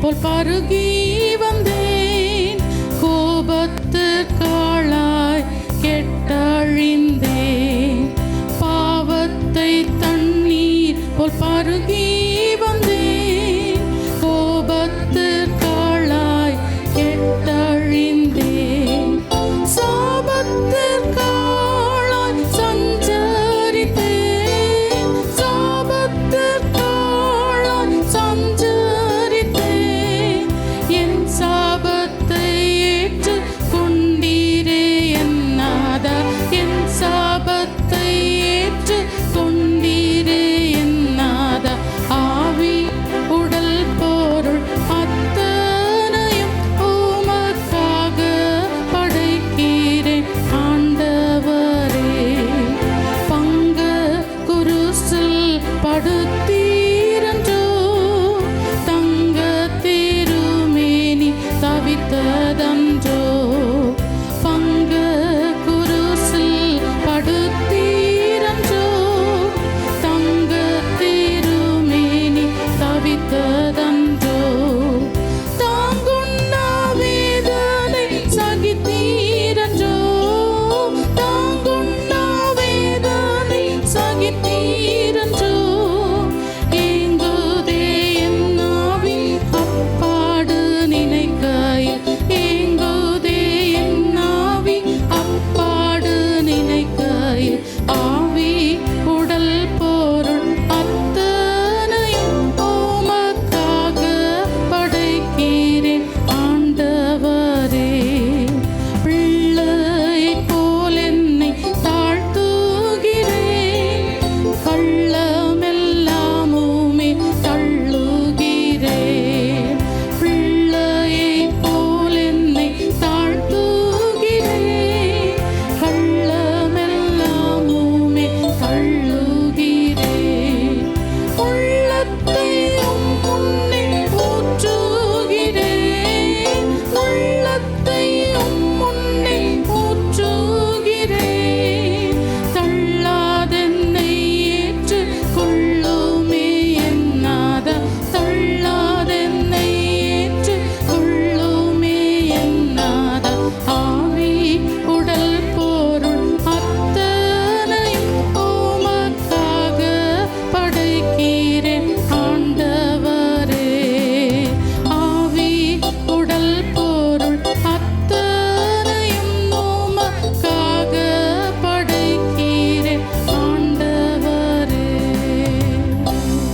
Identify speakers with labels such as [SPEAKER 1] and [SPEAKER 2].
[SPEAKER 1] போல் பருகி வந்தேன். கோபத்து காளாய் கெட்டழிந்தேன். பாவத்தை தண்ணீர் போல் பருகி வந்தேன். be